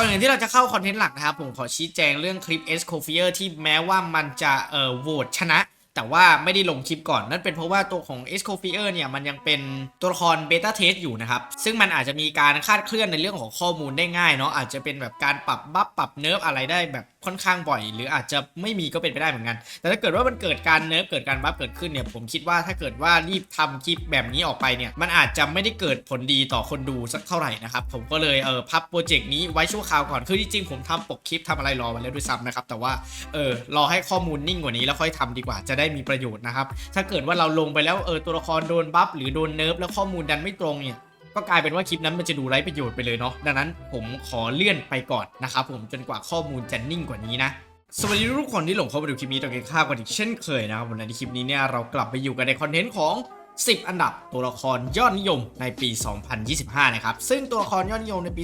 ก่อนอื่นที่เราจะเข้าคอนเทนต์หลักนะครับ ผมขอชี้แจงเรื่องคลิป S c o f i e r ที่แม้ว่ามันจะเอ่อโหวตชนะ แต่ว่าไม่ได้ลงคลิปก่อน นั่นเป็นเพราะว่าตัวของ S c o f i e r เนี่ยมันยังเป็นตัวละครเบต้าเทสอยู่นะครับ ซึ่งมันอาจจะมีการคาดเคลื่อนในเรื่องของข้อมูลได้ง่ายเนาะอาจจะเป็นแบบการปรับบัฟปรับเนิร์ฟอะไรได้แบบค่อนข้างบ่อย หรืออาจจะไม่มีก็เป็นไปได้เหมือนกัน แต่ถ้าเกิดว่ามันเกิดการเนิร์ฟเกิดการบัฟเกิดขึ้นเนี่ยผมคิดว่าถ้าเกิดว่ารีบทำคลิปแบบนี้ออกไปเนี่ยมันอาจจะไม่ได้เกิดผลดีต่อคนดูสักเท่าไหร่นะครับผมก็เลยเออพับโปรเจกต์นี้ไว้ชั่วคราวก่อนคือจริงๆผมทำปกคลิปทำอะไรรอไว้แล้วด้วยซ้ำนะครับแต่ว่าเออรอให้ข้อมูลนิ่งกว่านี้แล้วค่อยทำดีกว่าจะได้มีประโยชน์นะครับถ้าเกิดว่าเราลงไปแล้วเออตัวละครโดนบัฟหรือโดนเนิร์ฟแล้วข้อมูลดันไม่ตรงเนี่ย ก็กลายเป็นว่าคลิปนั้นมันจะดูไร้ประโยชน์ไปเลยเนาะดังนั้นผมขอเลื่อนไปก่อนนะครับผมจนกว่าข้อมูลจะนิ่งกว่านี้นะสวัสดีทุกคนที่หลงเข้ามาดูคลิปนี้ตอนกข้าวกันอีกเช่นเคยนะครับวันในคลิปนี้เนี่ยเรากลับไปอยู่กันในคอนเทนต์ของ 10 อันดับตัวละครยอดนิยมในปี 2025 นะครับ ซึ่งตัวละครยอดนิยมในปี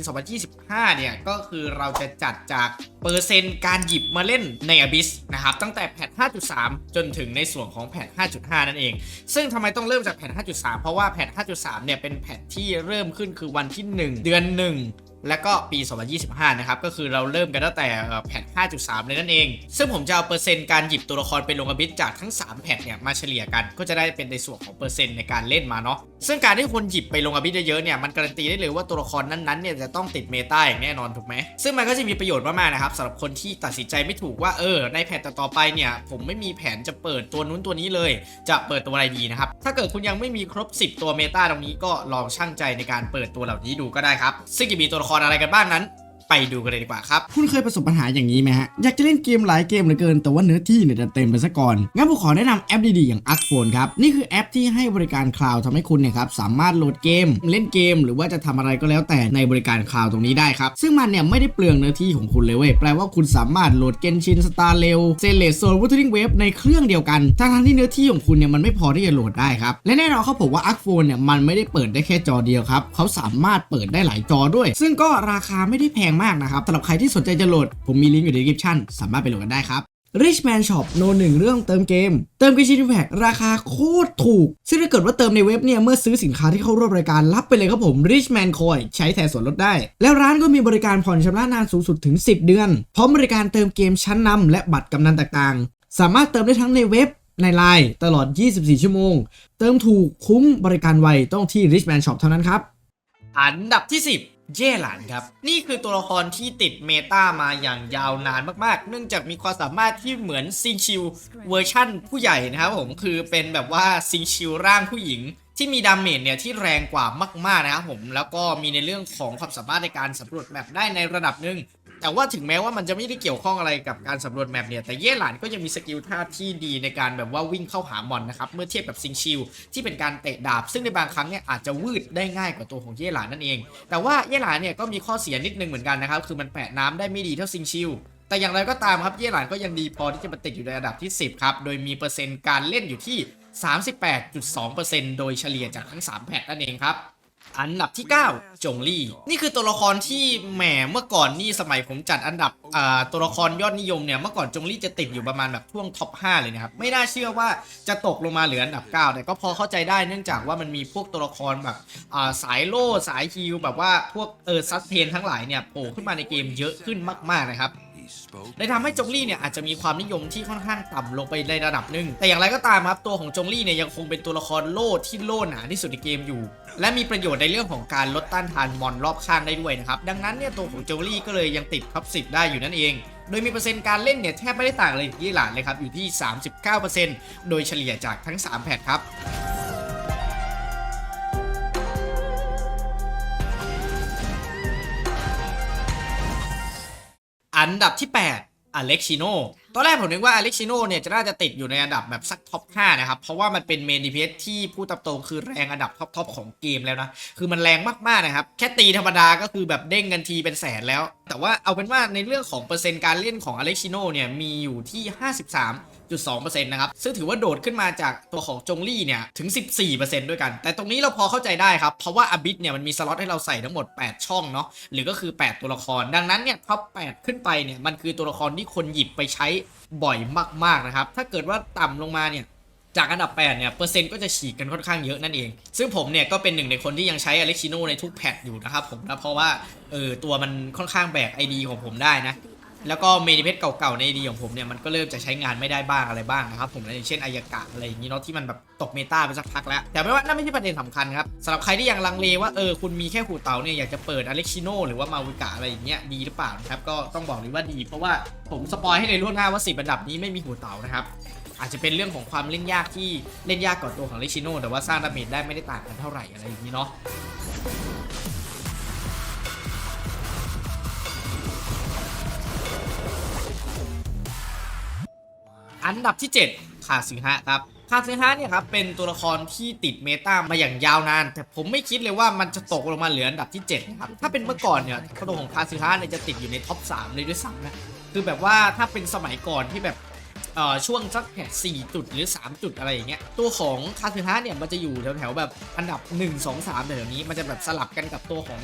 2025 เนี่ย ก็คือเราจะจัดจากเปอร์เซ็นต์การหยิบมาเล่นใน Abyss นะครับ ตั้งแต่แพท 5.3 จนถึงในส่วนของแพท 5.5 นั่นเอง ซึ่งทำไมต้องเริ่มจากแพท 5.3 เพราะว่าแพท 5.3 เนี่ย เป็นแพทที่เริ่มขึ้นคือวันที่ 1 เดือน 1 และก็ปี 2025 นะครับ ก็คือเราเริ่มกันตั้งแต่แผ่น 5.3 เลยนั่นเอง ซึ่งผมจะเอาเปอร์เซ็นต์การหยิบตัวละครเป็นลงอบิสจากทั้ง 3 แผ่นเนี่ยมาเฉลี่ยกัน ก็จะได้เป็นในส่วนของเปอร์เซ็นต์ในการเล่นมาเนาะ ซึ่งการที่คนหยิบไปลงอภิเยอะๆเนี่ยมันการันตีได้เลยว่าตัวละครนั้นๆเนี่ยจะต้องติดเมตาอย่างแน่นอนถูกไหมซึ่งมันก็จะมีประโยชน์มากๆนะครับสำหรับคนที่ตัดสินใจไม่ถูกว่าเออในแพทต่อไปเนี่ยผมไม่มีแผนจะเปิดตัวนู้นตัวนี้เลย จะเปิดตัวอะไรดีนะครับถ้าเกิดคุณยังไม่มีครบ 10 ตัวเมตาตรงนี้ก็ลองช่างใจในการเปิดตัวเหล่านี้ดูก็ได้ครับซึ่งจะมีตัวละครอะไรกันบ้างนั้น ไปดูกันเลยดีกว่าครับ คุณเคยประสบปัญหาอย่างนี้ไหมฮะ อยากจะเล่นเกมหลายเกมเหลือเกิน แต่ว่าเนื้อที่เนี่ยเต็มไปซะก่อน งั้นผมขอแนะนำแอปดีๆ อย่าง a r c p h o n e ครับ นี่คือแอปที่ให้บริการคลาวด์ทำให้คุณเนี่ยครับสามารถโหลดเกม เล่นเกม หรือว่าจะทำอะไรก็แล้วแต่ในบริการคลาวด์ตรงนี้ได้ครับ ซึ่งมันเนี่ยไม่ได้เปลืองเนื้อที่ของคุณเลยเว้ย แปลว่าคุณสามารถโหลดเกนชินสตาร์เรลเซเลสโซนวูทริงเวฟในเครื่องเดียวกัน ทั้งที่เนื้อที่ของคุณเนี่ยมันไม่พอที่จะโหลดได้ครับ และแน่นอนเขาบอกว่า a r c p h o n e เนี่ยมันไม่ได้เปิดได้แค่จอเดียวครับเขาสามารถเปิดได้หลายจอด้วย ซึ่งก็ราคาไม่ได้แพงมากนะครับสำหรับใครที่สนใจจะโหลด ผมมีลิงก์อยู่ใน description สามารถไปโหลดกันได้ครับ Richman Shop โนหนึ่งเรื่องเติมเกม เติมกิชินแพคราคาโคตรถูก ซึ่งถ้าเกิดว่าเติมในเว็บเนี่ย เมื่อซื้อสินค้าที่เข้าร่วมรายการรับไปเลยครับผม Richman Coin ใช้แทนส่วนลดได้ แล้วร้านก็มีบริการผ่อนชำระนานสูงสุดถึง 10 เดือน พร้อมบริการเติมเกมชั้นนำและบัตรกำนันต่างๆ สามารถเติมได้ทั้งในเว็บในไลน์ตลอด 24 ชั่วโมง เติมถูกคุ้มบริการไวต้องที่ Richman Shop เท่านั้นครับ อันดับที่ 10 เย่หลานครับ นี่คือตัวละครที่ติดเมตามาอย่างยาวนานมากๆ เนื่องจากมีความสามารถที่เหมือนซิงชิวเวอร์ชั่นผู้ใหญ่นะครับผมคือเป็นแบบว่าซิงชิวร่างผู้หญิง ที่มีดาเมจเนี่ยที่แรงกว่ามากๆนะครับผมแล้วก็มีในเรื่องของความสามารถในการสำรวจแมปได้ในระดับหนึ่ง แต่ว่าถึงแม้ว่ามันจะไม่ได้เกี่ยวข้องอะไรกับการสำรวจแมปเนี่ย แต่เย่หลานก็ยังมีสกิลท่าที่ดีในการแบบว่าวิ่งเข้าหามอนนะครับ เมื่อเทียบกับซิงชิลที่เป็นการเตะดาบ ซึ่งในบางครั้งเนี่ยอาจจะวืดได้ง่ายกว่าตัวของเย่หลานนั่นเอง แต่ว่าเย่หลานเนี่ยก็มีข้อเสียนิดนึงเหมือนกันนะครับ คือมันแปะน้ำได้ไม่ดีเท่าซิงชิลแต่อย่างไรก็ตามครับเย่หลานก็ยังดีพอที่จะมาติดอยู่ในระดับที่ 10ครับ โดยมีเปอร์เซ็นต์การเล่นอยู่ที่ 38.2%โดยเฉลี่ยจากทั้ง 3 แพทนั่นเองครับ อันดับที่ 9 จงลี่ นี่คือตัวละครที่แหมเมื่อก่อนนี่สมัยผมจัดอันดับตัวละครยอดนิยมเนี่ยเมื่อก่อนจงลี่จะติดอยู่ประมาณแบบช่วงท็อป 5 เลยนะครับ ไม่น่าเชื่อว่าจะตกลงมาเหลืออันดับ 9 แต่ก็พอเข้าใจได้เนื่องจากว่ามันมีพวกตัวละครแบบาสายโล่สายฮิลแบบว่าพวกเออซัสเพนทั้งหลายเนี่ยโผล่ขึ้นมาในเกมเยอะขึ้นมากๆนะครับ เลยทำให้จงลี่เนี่ยอาจจะมีความนิยมที่ค่อนข้างต่ำลงไปในระดับหนึ่งแต่อย่างไรก็ตามครับตัวของจงลี่เนี่ยยังคงเป็นตัวละครโล่ที่โล่หนาที่สุดในเกมอยู่ และมีประโยชน์ในเรื่องของการลดต้านทานมอนรอบข้างได้ด้วยนะครับดังนั้นเนี่ยตัวของจงลี่ก็เลยยังติดท็อป10ได้อยู่นั่นเองโดยมีเปอร์เซ็นต์การเล่นเนี่ยแทบไม่ได้ต่างเลยกับยี่หลานเลยครับอยู่ที่ 39%โดยเฉลี่ยจากทั้ง 3 แพทครับ อันดับที่ 8อเล็กชิโนตอนแรกผมนึกว่าอเล็กชิโนเนี่ยจะน่าจะติดอยู่ในอันดับแบบสักท็อป 5 นะครับ เพราะว่ามันเป็นเมนดีเพสที่ผู้ตับโตคือแรงอันดับท็อปทอปของเกมแล้วนะ คือมันแรงมาก ๆ นะครับ แค่ตีธรรมดาก็คือแบบเด้งกันทีเป็นแสนแล้ว แต่ว่าเอาเป็นว่าในเรื่องของเปอร์เซ็นต์การเล่นของอเล็กชิโนเนี่ยมีอยู่ที่ 53.2%นะครับ ซึ่งถือว่าโดดขึ้นมาจากตัวของจงลี่เนี่ย ถึง 14%ด้วยกัน แต่ตรงนี้เราพอเข้าใจได้ครับ เพราะว่าอบิสเนี่ยมันมีสล็อตให้เราใส่ทั้งหมด 8 ช่องเนาะ หรือก็คือ 8 ตัวละคร ดังนั้นเนี่ยท็อป8ขึ้นไปเนี่ย มันคือตัวละครที่คนหยิบไปใช้บ่อยมากๆนะครับ ถ้าเกิดว่าต่ำลงมาเนี่ยจากอันดับ 8 เนี่ย เปอร์เซ็นต์ก็จะฉีกกันค่อนข้างเยอะนั่นเอง ซึ่งผมเนี่ย ก็เป็นหนึ่งในคนที่ยังใช้อเล็กซิโนในทุกแพทอยู่นะครับผมนะเพราะว่าเออตัวมันค่อนข้างแบก ID ของผมได้นะ แล้วก็เมนิเพชเก่าๆใน ID ของผมเนี่ยมันก็เริ่มจะใช้งานไม่ได้บ้างอะไรบ้างนะครับผมนะอย่างเช่นอายากะอะไรอย่างนี้เนาะที่มันแบบตกเมตาไปสักพักแล้ว แต่ไม่ว่านั่นไม่ใช่ประเด็นสำคัญครับสำหรับใครที่ยังลังเลว่าเออคุณมีแค่หูเต๋าเนี่ยอยากจะเปิดอเล็กซิโนหรือว่ามาวิกะอะไรอย่างเงี้ยดีหรือเปล่านะครับก็ต้องบอกเลยว่าดี เพราะว่าผมสปอยให้ในล่วงหน้าว่าสิบอันดับนี้ไม่มีหูเต๋านะครับอาจจะเป็นเรื่องของความเล่นยากที่เล่นยากกว่าตัวของเลชิโนแต่ว่าสร้างดาเมจได้ไม่ได้ต่างกันเท่าไหร่อะไรอย่างนี้เนาะ อันดับที่ 7 คาซึฮะครับคาซึฮะเนี่ยครับเป็นตัวละครที่ติดเมตามาอย่างยาวนาน แต่ผมไม่คิดเลยว่ามันจะตกลงมาเหลืออันดับที่7นะครับถ้าเป็นเมื่อก่อนเนี่ยตัวของคาซึฮะเนี่ยจะติดอยู่ในท็อป3เลยด้วยซ้ำนะคือแบบว่าถ้าเป็นสมัยก่อนที่แบบ ช่วงสักแค่4จุดหรือ 3 จุดอะไรอย่างเงี้ยตัวของคาซึฮะเนี่ยมันจะอยู่แถวๆแบบอันดับ 1 2 3แถวนี้มันจะแบบสลับกันกับตัวของ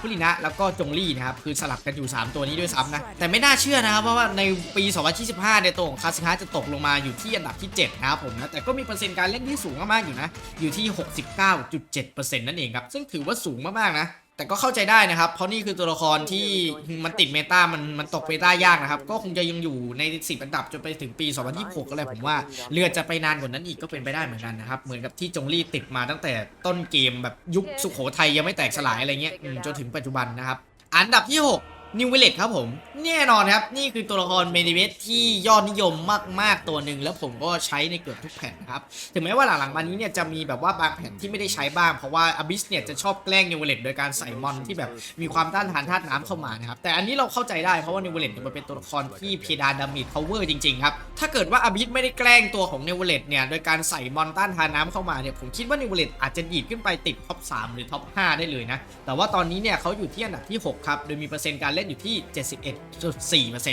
คุรินะแล้วก็จงลี่นะครับคือสลับกันอยู่ 3 ตัวนี้ด้วยซ้ำนะแต่ไม่น่าเชื่อนะครับเพราะว่าในปี 2025เนี่ยตัวของคาซึฮะจะตกลงมาอยู่ที่อันดับที่7นะครับผมนะแต่ก็มีเปอร์เซ็นต์การเล่นที่สูงมากๆอยู่นะอยู่ที่ 69.7%นั่นเองครับซึ่งถือว่าสูงมากๆนะ แต่ก็เข้าใจได้นะครับ เพราะนี่คือตัวละครที่มันติดเมตามันมันตกเมตายากนะครับ ก็คงจะยังอยู่ใน 10 อันดับจนไปถึงปี 2026ก็เลยผมว่าเรือจะไปนานกว่านั้นอีกก็เป็นไปได้เหมือนกันนะครับ เหมือนกับที่จงลี่ติดมาตั้งแต่ต้นเกมแบบยุคสุโขทัยยังไม่แตกสลายอะไรเงี้ยจนถึงปัจจุบันนะครับ อันดับที่ 6 นิวเวเลตครับผมแน่นอนครับ นี่คือตัวละครเมดิเวทที่ยอดนิยมมากๆตัวหนึ่งแล้วผมก็ใช้ในเกือบทุกแผ่นครับ ถึงแม้ว่าหลังๆมานี้เนี่ยจะมีแบบว่าบางแผ่นที่ไม่ได้ใช้บ้าง เพราะว่าอบิสเนี่ยจะชอบแกล้งนิวเวเลตโดยการใส่มอนที่แบบมีความต้านทานธาตุน้ำเข้ามานะครับ แต่อันนี้เราเข้าใจได้เพราะว่านิวเวเลตมันเป็นตัวละครที่เพดานดามิดพาวเวอร์จริงๆครับถ้าเกิดว่าอบิสไม่ได้แกล้งตัวของนิวเวเลตเนี่ยโดยการใส่มอนต้านทานน้ำเข้ามาเนี่ยผมคิดว่านิวเวเลตอาจจะดีดขึ้นไปติดท็อป3หรือท็อป5ได้เลยนะแต่ว่าตอนนี้เนี่ยเขาอยู่ที่อันดับที่ 6 ครับโดยมีเปอร์เซ็นต์การเล่นอยู่ที่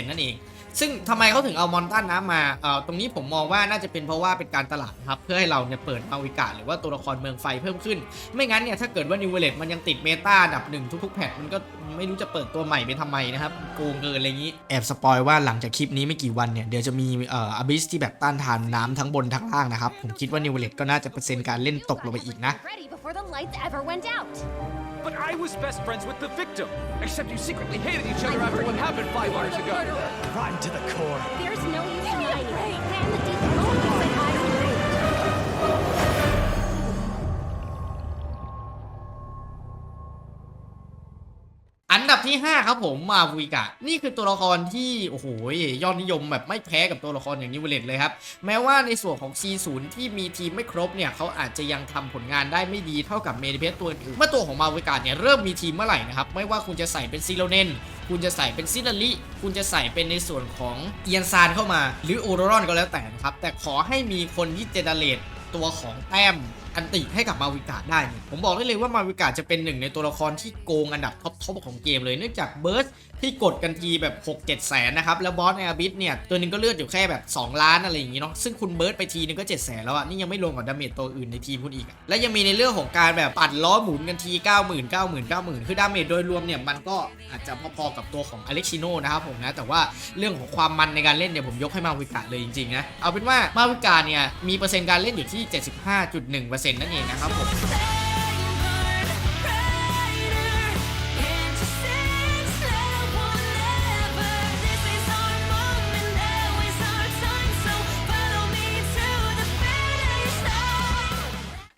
71.4%นั่นเอง ซึ่งทำไมเขาถึงเอามอนตันน้ำมาเอ่อตรงนี้ผมมองว่าน่าจะเป็นเพราะว่าเป็นการตลาดนะครับ เพื่อให้เราเนี่ยเปิดมาวิกาหรือว่าตัวละครเมืองไฟเพิ่มขึ้น ไม่งั้นเนี่ยถ้าเกิดว่านิวเวเลตมันยังติดเมตาอันดับหนึ่งทุกๆแพทมันก็ไม่รู้จะเปิดตัวใหม่ไปทำไมนะครับโกงเกินอะไรอย่างนี้แอบสปอยว่าหลังจากคลิปนี้ไม่กี่วันเนี่ยเดี๋ยวจะมีเอ่ออบิสที่แบบต้านทานน้ำทั้งบนทั้งล่างนะครับผมคิดว่านิวเวเลตก็น่าจะเปอร์เซ็นต์การเล่นตกลงไปอีกนะ Ready before the lights ever went out. But I was best friends with the victim. Except you secretly hated each other after what happened five hours ago. Rotten to the core. There's no use denying it. And the อันดับที่ 5 ครับผมมาวิกะ นี่คือตัวละครที่ โอ้โหยอดนิยมแบบไม่แพ้กับตัวละครอย่างนิวเวเลตเลยครับ แม้ว่าในส่วนของ C0 ที่มีทีมไม่ครบเนี่ยเขาอาจจะยังทำผลงานได้ไม่ดีเท่ากับเมดิเพสตัวอื่นเมื่อตัวของมาวิกะเนี่ยเริ่มมีทีมเมื่อไหร่นะครับ ไม่ว่าคุณจะใส่เป็นซิโลเนนคุณจะใส่เป็นซินาลิ คุณจะใส่เป็นในส่วนของเอียนซานเข้ามา หรือโอโรรอนก็แล้วแต่นะครับ แต่ขอให้มีคนที่เจเนเรต ตัวของแต้มอันติให้กับมาวิกาได้เนี่ยผมบอกได้เลยว่ามาวิกาจะเป็นหนึ่งในตัวละครที่โกงอันดับท็อปทของเกมเลยเนื่องจากเบิร์สที่กดกันทีแบบ 6 7 แสนนะครับ แล้วบอสในอาบิสเนี่ย ตัวนึงก็เลือดอยู่แค่แบบ 2 ล้านอะไรอย่างงี้เนาะซึ่งคุณเบิร์สไปทีนึงก็7แสนแล้วอะนี่ยังไม่รวมกับดาเมจตัวอื่นในทีมคุณอีก และยังมีในเรื่องของการแบบปัดล้อหมุนกันที 90,000 9 0 0 0 90,000คือดาเมจโดยรวมเนี่ยมันก็อาจจะพอๆกับตัวของอเล็กชิโนนะครับผมนะแต่ว่าเรื่องของความมันในการเล่นเนี่ยผมยกให้มาวิกาเลยจริงๆนะเอาเป็นว่ามาวิกาเนี่ยมีเปอร์เซ็นต์การเล่นอยู่ที่ที่ 75.1%นั่นเองนะครับผม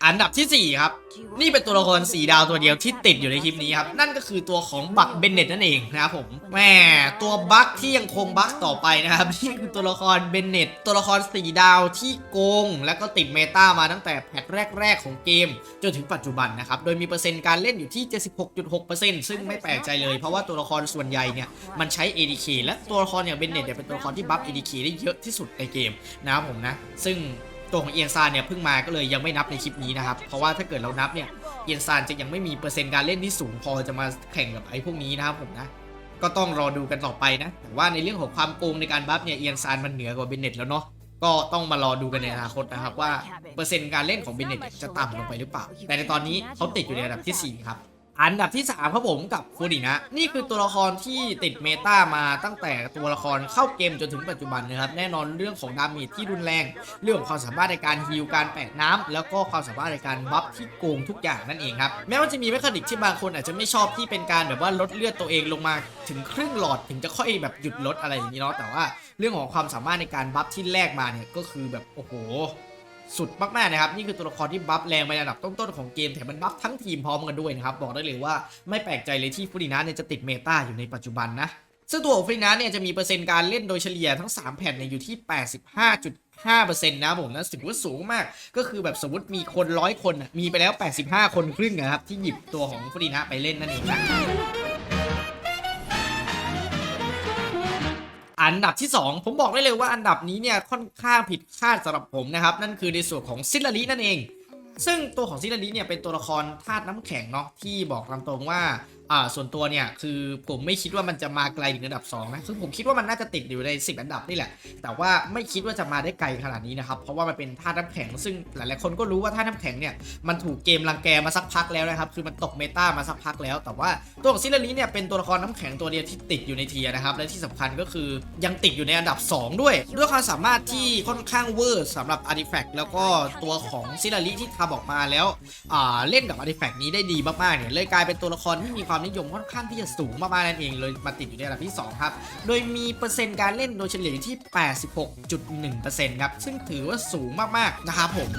อันดับที่ 4 ครับ นี่เป็นตัวละครสีดาวตัวเดียวที่ติดอยู่ในคลิปนี้ครับ นั่นก็คือตัวของบักเบนเน็ตนั่นเองนะครับผมแหม่ตัวบักที่ยังคงบักต่อไปนะครับนี่คือตัวละครเบนเน็ตตัวละครสีดาวที่โกง แล้วก็ติดเมตามาตั้งแต่แพทแรก ๆ ของเกม จนถึงปัจจุบันนะครับโดยมีเปอร์เซ็นต์การเล่นอยู่ที่ 76.6%ซึ่งไม่แปลกใจเลย เพราะว่าตัวละครส่วนใหญ่เนี่ยมันใช้ ADK และตัวละครอย่างเบนเน็ตเนี่ยเป็นตัวละครที่บัฟ ADK ได้เยอะที่สุดในเกมนะครับผมนะซึ่ง ตัวของเอียนซานเนี่ยเพิ่งมาก็เลยยังไม่นับในคลิปนี้นะครับ เพราะว่าถ้าเกิดเรานับเนี่ยเอียนซานจะยังไม่มีเปอร์เซ็นต์การเล่นที่สูงพอจะมาแข่งกับไอ้พวกนี้นะครับผมนะก็ต้องรอดูกันต่อไปนะแต่ว่าในเรื่องของความโกงในการบัฟเนี่ยเอียนซานมันเหนือกว่าเบนเน็ตแล้วเนาะก็ต้องมารอดูกันในอนาคตนะครับว่าเปอร์เซ็นต์การเล่นของเบนเน็ตจะต่ำลงไปหรือเปล่า แต่ในตอนนี้เขาติดอยู่ในอันดับทีสี่4ครับ อันดับที่3ครับผมกับฟูดินะ นี่คือตัวละครที่ติดเมตามาตั้งแต่ตัวละครเข้าเกมจนถึงปัจจุบันนะครับ แน่นอนเรื่องของดาเมจที่รุนแรง เรื่องของความสามารถในการฮิลการแปะน้ำแล้วก็ความสามารถในการบัฟที่โกงทุกอย่างนั่นเองครับ แม้ว่าจะมีแมคานิกที่บางคนอาจจะไม่ชอบที่เป็นการแบบว่าลดเลือดตัวเองลงมาถึงครึ่งหลอดถึงจะค่อยแบบหยุดลดอะไรอย่างนี้เนาะแต่ว่าเรื่องของความสามารถในการบัฟที่แลกมาเนี่ยก็คือแบบโอ้โห สุดมากๆนะครับ นี่คือตัวละครที่บัฟแรงไประดับต้นๆของเกมแถมมันบัฟทั้งทีมพร้อมกันด้วยนะครับ บอกได้เลยว่าไม่แปลกใจเลยที่ฟูดินะเนี่ยจะติดเมตาอยู่ในปัจจุบันนะซึ่งตัวของฟูดินะเนี่ยจะมีเปอร์เซ็นต์การเล่นโดยเฉลี่ยทั้ง 3 แผ่นเนี่ยอยู่ที่ 85.5%นะครับผมนะถือว่าสูงมาก ก็คือแบบสมมติมีคนร้อยคนมีไปแล้ว 85 คนครึ่งนะครับ ที่หยิบตัวของฟูดินะไปเล่นนั่นเองนะ อันดับที่ 2 ผมบอกได้เลยว่าอันดับนี้เนี่ยค่อนข้างผิดคาดสำหรับผมนะครับ นั่นคือในส่วนของซิลลารินั่นเอง ซึ่งตัวของซิลลาริเนี่ยเป็นตัวละครธาตุน้ำแข็งเนาะที่บอกตามตรงว่า อ่าส่วนตัวเนี่ยคือผมไม่คิดว่ามันจะมาไกลถึงอันดับ2นะซึ่งผมคิดว่ามันน่าจะติดอยู่ใน 10 อันดับนี่แหละ แต่ว่าไม่คิดว่าจะมาได้ไกลขนาดนี้นะครับ เพราะว่ามันเป็นธาตุน้ำแข็ง ซึ่งหลายๆคนก็รู้ว่าธาตุน้ำแข็งเนี่ยมันถูกเกมรังแกมาสักพักแล้วนะครับ คือมันตกเมตามาสักพักแล้ว แต่ว่าตัวของซิลลาริเนี่ยเป็นตัวละครน้ำแข็งตัวเดียวที่ติดอยู่ในเทียนะครับ และที่สำคัญก็คือยังติดอยู่ในอันดับ 2 ด้วย ด้วยความสามารถที่ค่อนข้างเวอร์สำหรับอาร์ติแฟกต์แล้วก็ตัวของซิลลาริที่ทำออกมาแล้วอ่าเล่นกับอาร์ติแฟกต์นี้ได้ดีมากๆเนี่ยเลยกลายเป็นตัวละครที่มีความนิยมค่อนข้างที่จะสูงมากๆนั่นเองเลยมาติดอยู่ในอันดับที่ 2 ครับ โดยมีเปอร์เซ็นต์การเล่นโดยเฉลี่ยอยู่ที่ 86.1%ครับ ซึ่งถือว่าสูงมากๆ นะครับผม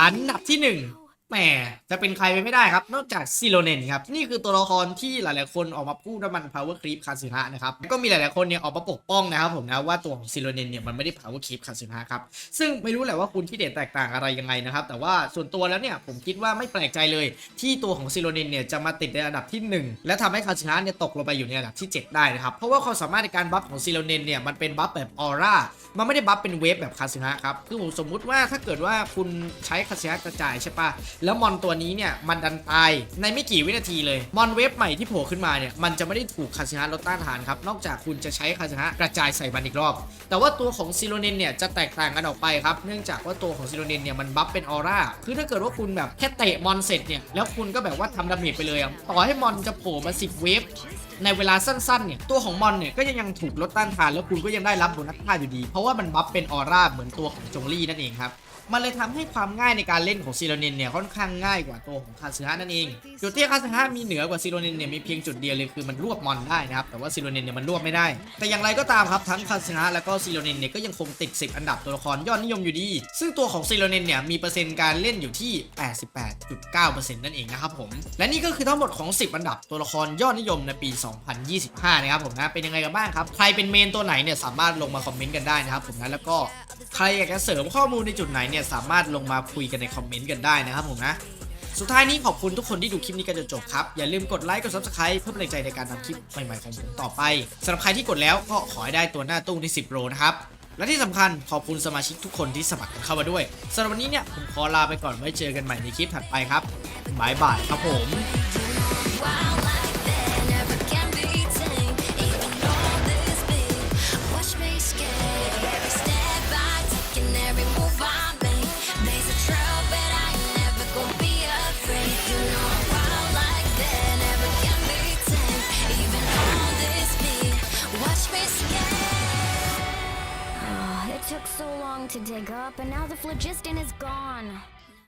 อันดับที่ 1 แหมจะเป็นใครไปไม่ได้ครับ นอกจากซิโลเนนครับ นี่คือตัวละครที่หลาย ๆ คนออกมาพูดว่ามัน power creep คาสิฮะนะครับก็มีหลาย ๆ คนเนี่ยออกมาปกป้องนะครับผมนะว่าตัวของซิโลเนนเนี่ยมันไม่ได้ power creep คาสิฮะครับ ซึ่งไม่รู้แหละว่าคุณที่เด่นแตกต่างอะไรยังไงนะครับ แต่ว่าส่วนตัวแล้วเนี่ยผมคิดว่าไม่แปลกใจเลยที่ตัวของซิโลเนนเนี่ยจะมาติดในอันดับที่ 1 และทำให้คาสิฮะเนี่ยตกลงไปอยู่ในอันดับที่ 7 ได้นะครับเพราะว่าความสามารถในการบัฟของซิโลเนนเนี่ยมันเป็นบัฟแบบออร่า มันไม่ได้บัฟเป็นเวฟแบบคาสิฮะครับคือผมสมมุติว่าถ้าเกิดว่าคุณใช้คาสิฮะกระจายใช่ปะแล้วมอนตัวนี้เนี่ยมันดันตายในไม่กี่วินาทีเลยมอนเวฟใหม่ที่โผล่ขึ้นมาเนี่ยมันจะไม่ได้ถูกคาสิฮะลดต้านทานครับนอกจากคุณจะใช้คาสิฮะกระจายใส่มันอีกรอบ แต่ว่าตัวของซิโลเนนเนี่ยจะแตกต่างกันออกไปครับเนื่องจากว่าตัวของซิโลเนนเนี่ยมันบัฟเป็นออร่าคือถ้าเกิดว่าคุณแบบแค่เตะมอนเสร็จเนี่ยแล้วคุณก็แบบว่าทำดาเมจไปเลยต่อให้มอนจะโผล่มา10เวฟในเวลาสั้นๆเนี่ยตัวของมอนเนี่ยก็ยังยังถูกลดต้านทานแล้วคุณก็ยังได้รับโบนัสท่าอยู่ดี เพราะว่ามันบัฟเป็นออร่าเหมือนตัวของจงลี่นั่นเองครับมันเลยทำให้ความง่ายในการเล่นของซีโรเนนเนี่ยค่อนข้างง่ายกว่าตัวของคาซึฮะนั่นเอง จุดที่คาซึฮะมีเหนือกว่าซีโรเนนเนี่ยมีเพียงจุดเดียวเลยคือมันรวบมอนได้นะครับแต่ว่าซีโรเนนเนี่ยมันรวบไม่ได้ แต่อย่างไรก็ตามครับทั้งคาซึฮะแล้วก็ซีโรเนนเนี่ยก็ยังคงติด 10 อันดับตัวละครยอดนิยมอยู่ดี ซึ่งตัวของซีโรเนนเนี่ยมีเปอร์เซ็นต์การเล่นอยู่ที่ 88.9%นั่นเองนะครับผมและนี่ก็คือทั้งหมดของ 10 อันดับตัวละครยอดนิยมในปี2025 นะครับผมนะเป็นยังไงกันบ้างครับใครเป็นเมนตัวไหนเนี่ยสามารถลงมาคอมเมนต์กันได้นะครับผมนะแล้วก็ใครอยากจะเสริมข้อมูลในจุดไหนเนี่ยสามารถลงมาคุยกันในคอมเมนต์กันได้นะครับผมนะสุดท้ายนี้ขอบคุณทุกคนที่ดูคลิปนี้กันจนจบครับ อย่าลืมกดไลค์กด subscribe เพื่อเป็นกำลังใจในการทำคลิปใหม่ๆของผมต่อไปสำหรับใครที่กดแล้วก็ขอให้ได้ตัวหน้าตู้ใน10โรนะครับ และที่สำคัญขอบคุณสมาชิกทุกคนที่สมัครกันเข้ามาด้วยสำหรับวันนี้เนี่ยผมขอลาไปก่อนไว้เจอกันใหม่ในคลิปถัดไปครับบายบายครับผม phlogiston is gone.